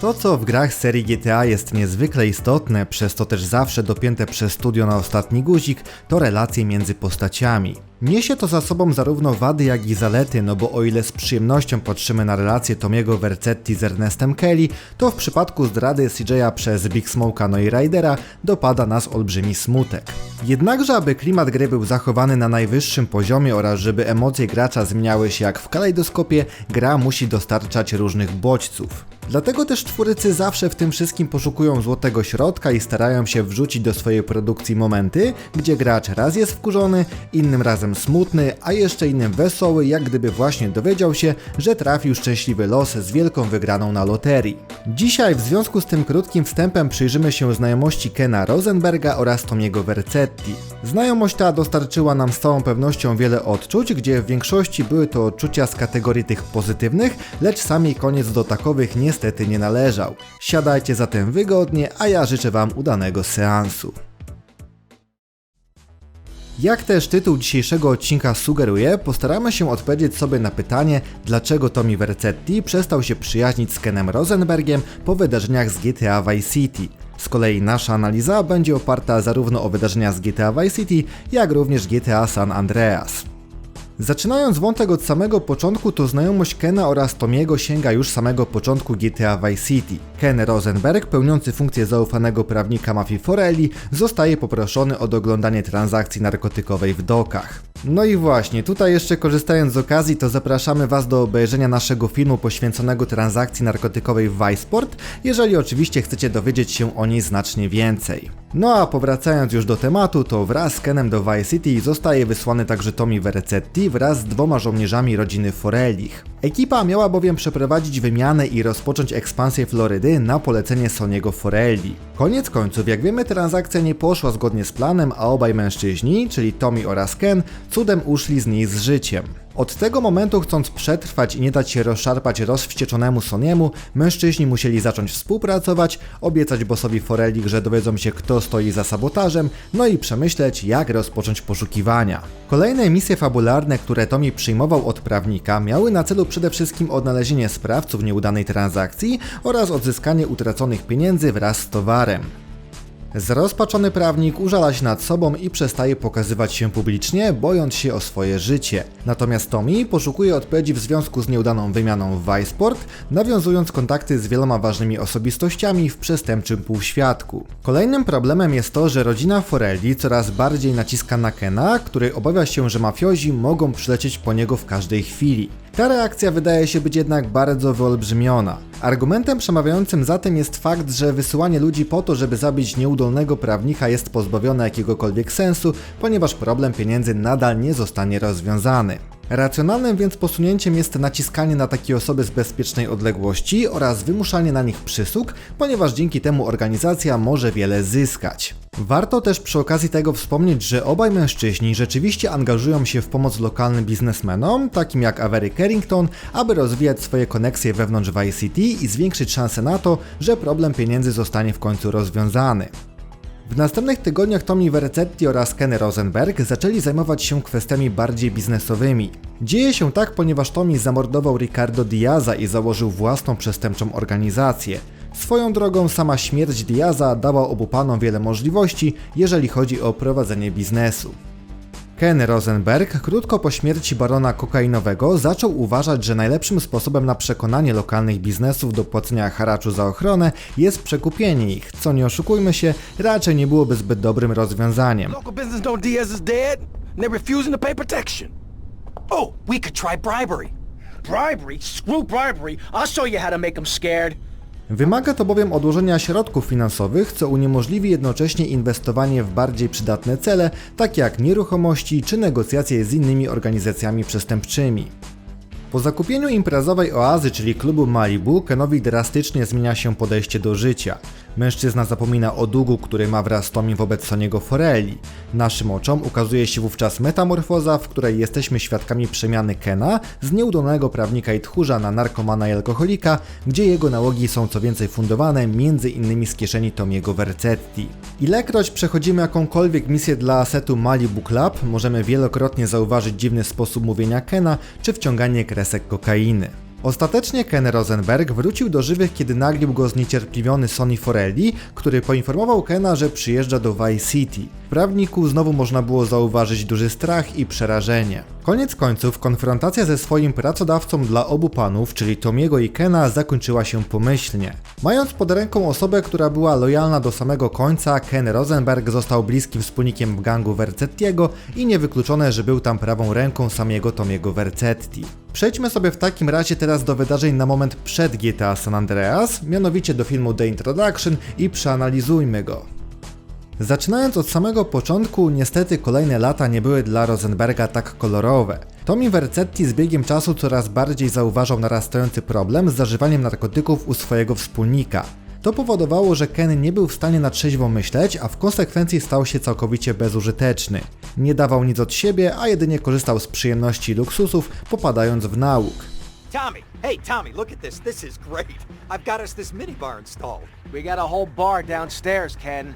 To, co w grach serii GTA jest niezwykle istotne, przez to też zawsze dopięte przez studio na ostatni guzik, to relacje między postaciami. Niesie to za sobą zarówno wady, jak i zalety, no bo o ile z przyjemnością patrzymy na relację Tomiego Vercetti z Ernestem Kelly, to w przypadku zdrady CJ'a przez Big Smoke'a no i Rydera dopada nas olbrzymi smutek. Jednakże, aby klimat gry był zachowany na najwyższym poziomie oraz żeby emocje gracza zmieniały się jak w kalejdoskopie, gra musi dostarczać różnych bodźców. Dlatego też twórcy zawsze w tym wszystkim poszukują złotego środka i starają się wrzucić do swojej produkcji momenty, gdzie gracz raz jest wkurzony, innym razem smutny, a jeszcze innym wesoły, jak gdyby właśnie dowiedział się, że trafił szczęśliwy los z wielką wygraną na loterii. Dzisiaj w związku z tym krótkim wstępem przyjrzymy się znajomości Kena Rosenberga oraz Tomiego Vercetti. Znajomość ta dostarczyła nam z całą pewnością wiele odczuć, gdzie w większości były to odczucia z kategorii tych pozytywnych, lecz sami koniec do takowych niestety nie należał. Siadajcie zatem wygodnie, a ja życzę Wam udanego seansu. Jak też tytuł dzisiejszego odcinka sugeruje, postaramy się odpowiedzieć sobie na pytanie, dlaczego Tommy Vercetti przestał się przyjaźnić z Kenem Rosenbergiem po wydarzeniach z GTA Vice City. Z kolei nasza analiza będzie oparta zarówno o wydarzenia z GTA Vice City, jak również GTA San Andreas. Zaczynając wątek od samego początku, to znajomość Kena oraz Tomiego sięga już samego początku GTA Vice City. Ken Rosenberg, pełniący funkcję zaufanego prawnika mafii Forelli, zostaje poproszony o doglądanie transakcji narkotykowej w dokach. No i właśnie, tutaj jeszcze korzystając z okazji, to zapraszamy Was do obejrzenia naszego filmu poświęconego transakcji narkotykowej w Viceport, jeżeli oczywiście chcecie dowiedzieć się o niej znacznie więcej. No a powracając już do tematu, to wraz z Kenem do Vice City zostaje wysłany także Tommy Wraz z dwoma żołnierzami rodziny Forellich. Ekipa miała bowiem przeprowadzić wymianę i rozpocząć ekspansję Florydy na polecenie Soniego Forelli. Koniec końców, jak wiemy, transakcja nie poszła zgodnie z planem, a obaj mężczyźni, czyli Tommy oraz Ken, cudem uszli z niej z życiem. Od tego momentu, chcąc przetrwać i nie dać się rozszarpać rozwścieczonemu Soniemu, mężczyźni musieli zacząć współpracować, obiecać bossowi Forelli, że dowiedzą się kto stoi za sabotażem, no i przemyśleć jak rozpocząć poszukiwania. Kolejne misje fabularne, które Tommy przyjmował od prawnika, miały na celu przede wszystkim odnalezienie sprawców nieudanej transakcji oraz odzyskanie utraconych pieniędzy wraz z towarem. Zrozpaczony prawnik użala się nad sobą i przestaje pokazywać się publicznie, bojąc się o swoje życie. Natomiast Tommy poszukuje odpowiedzi w związku z nieudaną wymianą w Viceport, nawiązując kontakty z wieloma ważnymi osobistościami w przestępczym półświadku. Kolejnym problemem jest to, że rodzina Forelli coraz bardziej naciska na Kena, który obawia się, że mafiozi mogą przylecieć po niego w każdej chwili. Ta reakcja wydaje się być jednak bardzo wyolbrzymiona. Argumentem przemawiającym za tym jest fakt, że wysyłanie ludzi po to, żeby zabić nieudolnego prawnika jest pozbawione jakiegokolwiek sensu, ponieważ problem pieniędzy nadal nie zostanie rozwiązany. Racjonalnym więc posunięciem jest naciskanie na takie osoby z bezpiecznej odległości oraz wymuszanie na nich przysług, ponieważ dzięki temu organizacja może wiele zyskać. Warto też przy okazji tego wspomnieć, że obaj mężczyźni rzeczywiście angażują się w pomoc lokalnym biznesmenom, takim jak Avery Carrington, aby rozwijać swoje koneksje wewnątrz Vice City i zwiększyć szanse na to, że problem pieniędzy zostanie w końcu rozwiązany. W następnych tygodniach Tommy Vercetti oraz Kenny Rosenberg zaczęli zajmować się kwestiami bardziej biznesowymi. Dzieje się tak, ponieważ Tommy zamordował Ricardo Diaza i założył własną przestępczą organizację. Swoją drogą sama śmierć Diaza dała obu panom wiele możliwości, jeżeli chodzi o prowadzenie biznesu. Ken Rosenberg krótko po śmierci barona kokainowego zaczął uważać, że najlepszym sposobem na przekonanie lokalnych biznesów do płacenia haraczu za ochronę jest przekupienie ich, co nie oszukujmy się, raczej nie byłoby zbyt dobrym rozwiązaniem. Oh, bribery. Bribery? Bribery. I'll show you how to make them scared. Wymaga to bowiem odłożenia środków finansowych, co uniemożliwi jednocześnie inwestowanie w bardziej przydatne cele, takie jak nieruchomości czy negocjacje z innymi organizacjami przestępczymi. Po zakupieniu imprezowej oazy, czyli klubu Malibu, Kenowi drastycznie zmienia się podejście do życia. Mężczyzna zapomina o długu, który ma wraz z Tommy wobec Soniego Forelli. Naszym oczom ukazuje się wówczas metamorfoza, w której jesteśmy świadkami przemiany Kena z nieudolnego prawnika i tchórza na narkomana i alkoholika, gdzie jego nałogi są co więcej fundowane między innymi z kieszeni Tomiego Vercetti. Ilekroć przechodzimy jakąkolwiek misję dla setu Malibu Club, możemy wielokrotnie zauważyć dziwny sposób mówienia Kena czy wciąganie kokainy. Ostatecznie Ken Rosenberg wrócił do żywych, kiedy naglił go zniecierpliwiony Sonny Forelli, który poinformował Kena, że przyjeżdża do Vice City. Prawniku znowu można było zauważyć duży strach i przerażenie. Koniec końców konfrontacja ze swoim pracodawcą dla obu panów, czyli Tomiego i Kena, zakończyła się pomyślnie. Mając pod ręką osobę, która była lojalna do samego końca, Ken Rosenberg został bliskim wspólnikiem gangu Vercettiego i niewykluczone, że był tam prawą ręką samego Tomiego Vercetti. Przejdźmy sobie w takim razie teraz do wydarzeń na moment przed GTA San Andreas, mianowicie do filmu The Introduction i przeanalizujmy go. Zaczynając od samego początku, niestety kolejne lata nie były dla Rosenberga tak kolorowe. Tommy Vercetti z biegiem czasu coraz bardziej zauważał narastający problem z zażywaniem narkotyków u swojego wspólnika. To powodowało, że Ken nie był w stanie na trzeźwo myśleć, a w konsekwencji stał się całkowicie bezużyteczny. Nie dawał nic od siebie, a jedynie korzystał z przyjemności i luksusów, popadając w nauk. Tommy, hey Tommy, look at this. This is great. I've got us this minibar installed. We got a whole bar downstairs, Ken.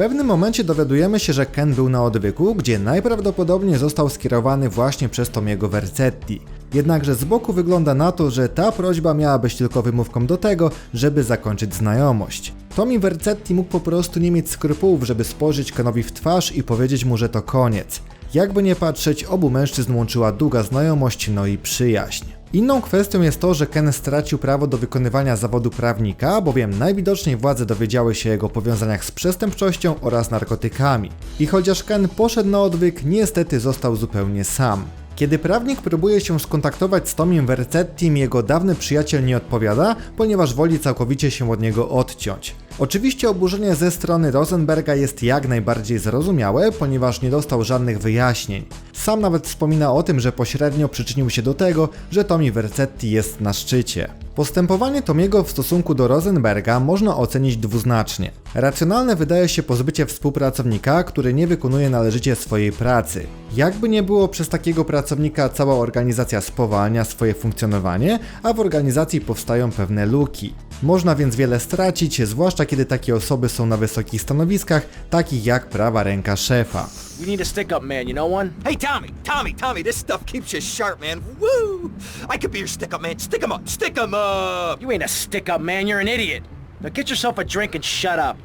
Pewnym momencie dowiadujemy się, że Ken był na odwyku, gdzie najprawdopodobniej został skierowany właśnie przez Tomiego Vercetti. Jednakże z boku wygląda na to, że ta prośba miała być tylko wymówką do tego, żeby zakończyć znajomość. Tommy Vercetti mógł po prostu nie mieć skrupułów, żeby spojrzeć Kenowi w twarz i powiedzieć mu, że to koniec. Jakby nie patrzeć, obu mężczyzn łączyła długa znajomość, no i przyjaźń. Inną kwestią jest to, że Ken stracił prawo do wykonywania zawodu prawnika, bowiem najwidoczniej władze dowiedziały się jego powiązaniach z przestępczością oraz narkotykami. I chociaż Ken poszedł na odwyk, niestety został zupełnie sam. Kiedy prawnik próbuje się skontaktować z Tomim Vercettim, jego dawny przyjaciel nie odpowiada, ponieważ woli całkowicie się od niego odciąć. Oczywiście oburzenie ze strony Rosenberga jest jak najbardziej zrozumiałe, ponieważ nie dostał żadnych wyjaśnień. Sam nawet wspomina o tym, że pośrednio przyczynił się do tego, że Tommy Vercetti jest na szczycie. Postępowanie Tomiego w stosunku do Rosenberga można ocenić dwuznacznie. Racjonalne wydaje się pozbycie współpracownika, który nie wykonuje należycie swojej pracy. Jakby nie było przez takiego pracownika cała organizacja spowalnia swoje funkcjonowanie, a w organizacji powstają pewne luki. Można więc wiele stracić, zwłaszcza kiedy takie osoby są na wysokich stanowiskach, takich jak prawa ręka szefa. You need a stick-up man, you know one? Hey Tommy, Tommy, Tommy, this stuff keeps you sharp, man. Woo! I could be your stick-up man. Stick 'em up, stick 'em up. You ain't a stick-up man, you're an idiot. Now get yourself a drink and shut up.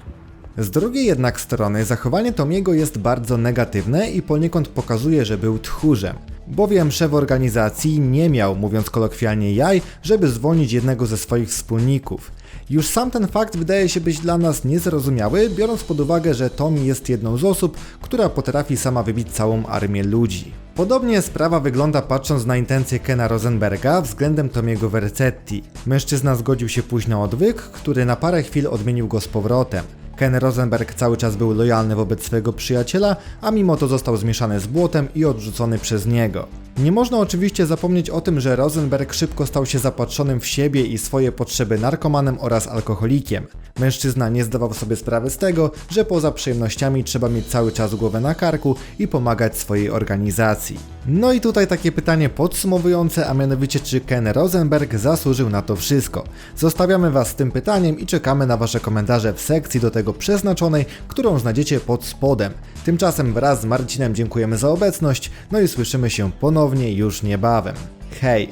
Z drugiej jednak strony zachowanie Tomiego jest bardzo negatywne i poniekąd pokazuje, że był tchórzem. Bowiem szef organizacji nie miał, mówiąc kolokwialnie, jaj, żeby zwolnić jednego ze swoich wspólników. Już sam ten fakt wydaje się być dla nas niezrozumiały, biorąc pod uwagę, że Tommy jest jedną z osób, która potrafi sama wybić całą armię ludzi. Podobnie sprawa wygląda patrząc na intencje Kena Rosenberga względem Tomiego Vercetti. Mężczyzna zgodził się pójść na odwyk, który na parę chwil odmienił go z powrotem. Ken Rosenberg cały czas był lojalny wobec swojego przyjaciela, a mimo to został zmieszany z błotem i odrzucony przez niego. Nie można oczywiście zapomnieć o tym, że Rosenberg szybko stał się zapatrzonym w siebie i swoje potrzeby narkomanem oraz alkoholikiem. Mężczyzna nie zdawał sobie sprawy z tego, że poza przyjemnościami trzeba mieć cały czas głowę na karku i pomagać swojej organizacji. No i tutaj takie pytanie podsumowujące, a mianowicie czy Ken Rosenberg zasłużył na to wszystko? Zostawiamy Was z tym pytaniem i czekamy na Wasze komentarze w sekcji do tego przeznaczonej, którą znajdziecie pod spodem. Tymczasem wraz z Marcinem dziękujemy za obecność, no i słyszymy się ponownie już niebawem. Hej!